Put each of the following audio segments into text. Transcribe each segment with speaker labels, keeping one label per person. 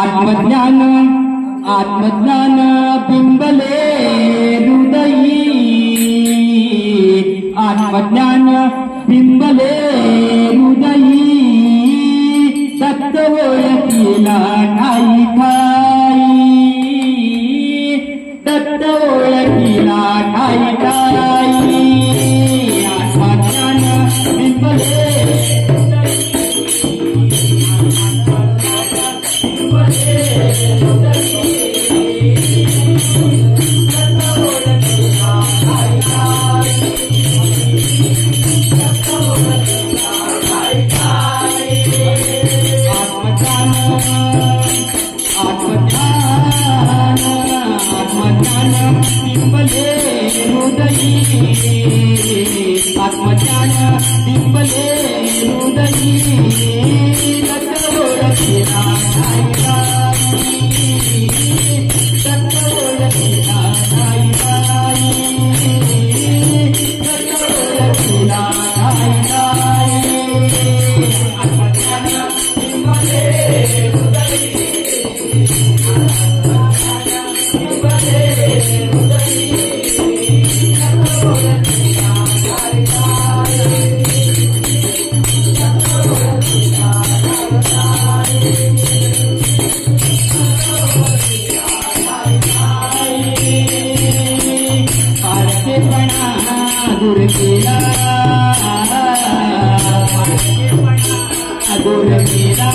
Speaker 1: आत्मज्ञान आत्मज्ञान बिंबले हृदयी आत्मज्ञान बिंबले మోచాన దింపలే హృదయీ లక్కబోడ శ్రీరామ दुर्गेला दुर्गेला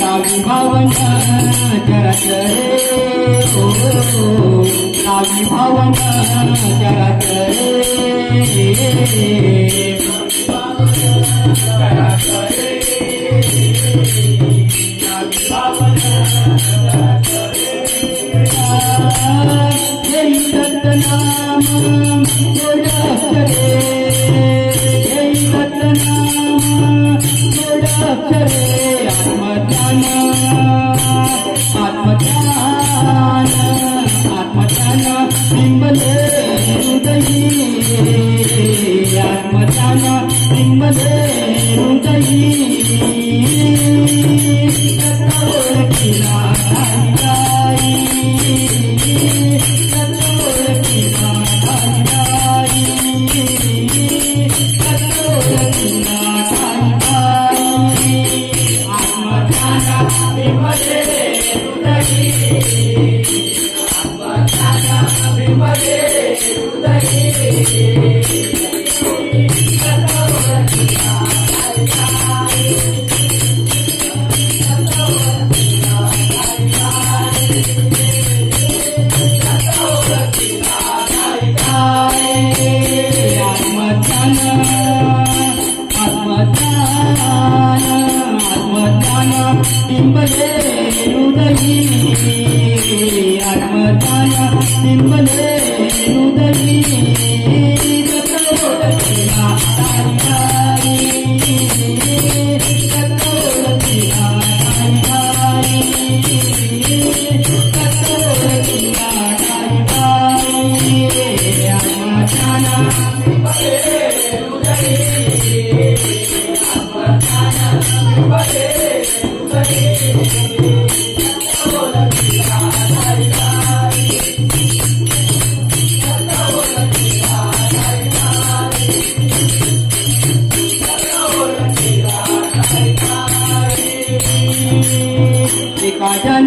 Speaker 1: नावी भावन जरा करे ओ नावी भावन जरा करे நிம்பதே உதவி ஆத்மதாயா நிம்பதே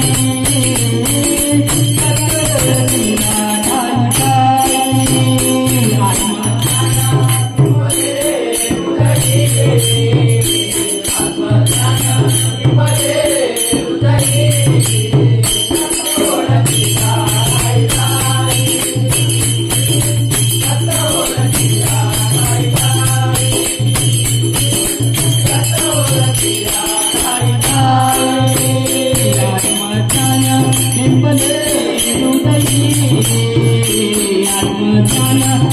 Speaker 1: Thank you.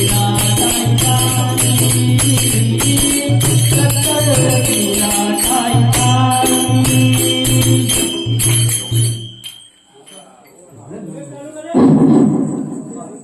Speaker 1: Thank you.